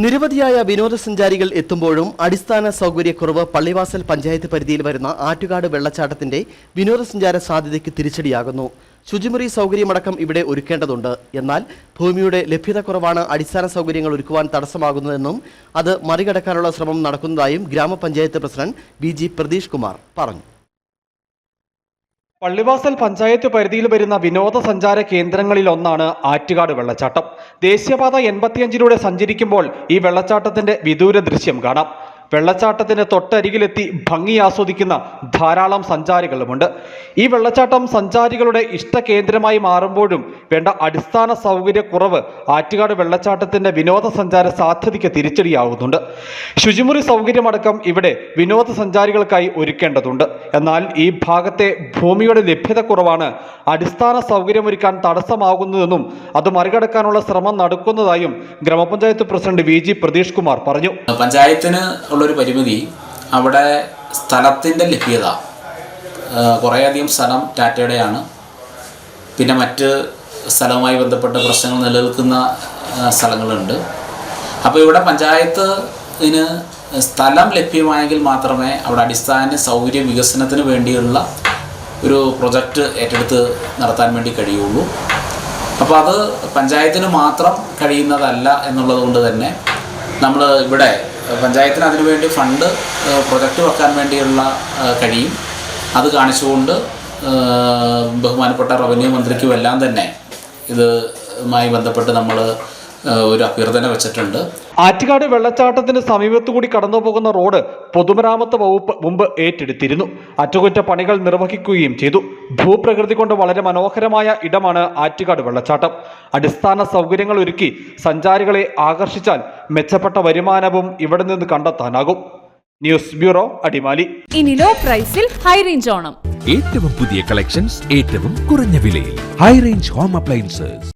നിരവധിയായ വിനോദസഞ്ചാരികൾ എത്തുമ്പോഴും അടിസ്ഥാന സൗകര്യക്കുറവ് പള്ളിവാസൽ പഞ്ചായത്ത് പരിധിയിൽ വരുന്ന ആറ്റുകാട് വെള്ളച്ചാട്ടത്തിന്റെ വിനോദസഞ്ചാര സാധ്യതയ്ക്ക് തിരിച്ചടിയാകുന്നു. ശുചിമുറി സൗകര്യമടക്കം ഇവിടെ ഒരുക്കേണ്ടതുണ്ട്. എന്നാൽ ഭൂമിയുടെ ലഭ്യതക്കുറവാണ് അടിസ്ഥാന സൗകര്യങ്ങൾ ഒരുക്കുവാൻ തടസ്സമാകുന്നതെന്നും അത് മറികടക്കാനുള്ള ശ്രമം നടക്കുന്നതായും ഗ്രാമപഞ്ചായത്ത് president V G Pratheesh Kumar പറഞ്ഞു. പള്ളിവാസൽ പഞ്ചായത്ത് പരിധിയിൽ വരുന്ന വിനോദസഞ്ചാര കേന്ദ്രങ്ങളിൽ ഒന്നാണ് ആറ്റുകാട് വെള്ളച്ചാട്ടം. ദേശീയപാത എൺപത്തിയഞ്ചിലൂടെ സഞ്ചരിക്കുമ്പോൾ ഈ വെള്ളച്ചാട്ടത്തിന്റെ വിദൂര ദൃശ്യം കാണാം. വെള്ളച്ചാട്ടത്തിന് തൊട്ടരികിലെത്തി ഭംഗി ആസ്വദിക്കുന്ന ധാരാളം സഞ്ചാരികളുമുണ്ട്. ഈ വെള്ളച്ചാട്ടം സഞ്ചാരികളുടെ ഇഷ്ടകേന്ദ്രമായി മാറുമ്പോഴും വേണ്ട അടിസ്ഥാന സൗകര്യക്കുറവ് ആറ്റുകാട് വെള്ളച്ചാട്ടത്തിന്റെ വിനോദസഞ്ചാര സാധ്യതയ്ക്ക് തിരിച്ചടിയാവുന്നുണ്ട്. ശുചിമുറി സൗകര്യമടക്കം ഇവിടെ വിനോദസഞ്ചാരികൾക്കായി ഒരുക്കേണ്ടതുണ്ട്. എന്നാൽ ഈ ഭാഗത്തെ ഭൂമിയുടെ ലഭ്യതക്കുറവാണ് അടിസ്ഥാന സൗകര്യമൊരുക്കാൻ തടസ്സമാകുന്നതെന്നും അത് മറികടക്കാനുള്ള ശ്രമം നടക്കുന്നതായും ഗ്രാമപഞ്ചായത്ത് president V G Pratheesh Kumar പറഞ്ഞു. പഞ്ചായത്തിന് ഉള്ളൊരു പരിമിതി അവിടെ സ്ഥലത്തിന്റെ ലഭ്യത കുറേയധികം സ്ഥലം ടാറ്റയുടെയാണ്. പിന്നെ മറ്റ് സ്ഥലവുമായി ബന്ധപ്പെട്ട പ്രശ്നങ്ങൾ നിലനിൽക്കുന്ന സ്ഥലങ്ങളുണ്ട്. അപ്പോൾ ഇവിടെ പഞ്ചായത്ത് ഇതിന് സ്ഥലം ലഭ്യമായെങ്കിൽ മാത്രമേ അവിടെ അടിസ്ഥാന സൗകര്യ വികസനത്തിന് വേണ്ടിയുള്ള ഒരു പ്രൊജക്റ്റ് ഏറ്റെടുത്ത് നടത്താൻ വേണ്ടി കഴിയുള്ളൂ. അപ്പോൾ അത് പഞ്ചായത്തിന് മാത്രം കഴിയുന്നതല്ല എന്നുള്ളത് കൊണ്ട് തന്നെ നമ്മൾ ഇവിടെ പഞ്ചായത്തിന് അതിനുവേണ്ടി ഫണ്ട് പ്രൊജക്റ്റ് വെക്കാൻ വേണ്ടിയുള്ള കഴിയും. അത് കാണിച്ചുകൊണ്ട് ബഹുമാനപ്പെട്ട റവന്യൂ മന്ത്രിക്കും എല്ലാം തന്നെ ഇതുമായി ബന്ധപ്പെട്ട് നമ്മൾ ഒരു അഭ്യർത്ഥന വെച്ചിട്ടുണ്ട്. ആറ്റുകാട് വെള്ളച്ചാട്ടത്തിന് സമീപത്തുകൂടി കടന്നു പോകുന്ന റോഡ് പൊതുമരാമത്ത് വകുപ്പ് മുമ്പ് ഏറ്റെടുത്തിരുന്നു. അറ്റകുറ്റപ്പണികൾ നിർവഹിക്കുകയും ചെയ്തു. ഭൂപ്രകൃതി കൊണ്ട് വളരെ മനോഹരമായ ഇടമാണ് ആറ്റുകാട് വെള്ളച്ചാട്ടം. അടിസ്ഥാന സൗകര്യങ്ങൾ ഒരുക്കി സഞ്ചാരികളെ ആകർഷിച്ചാൽ മെച്ചപ്പെട്ട വരുമാനവും ഇവിടെ നിന്ന് കണ്ടെത്താനാകും. News bureau Adimali. ഇനി ലോ പ്രൈസിൽ ഹൈ റേഞ്ച് ഓണം. ഏറ്റവും പുതിയ കളക്ഷൻസ് ഏറ്റവും കുറഞ്ഞ വിലയിൽ. High range home appliances.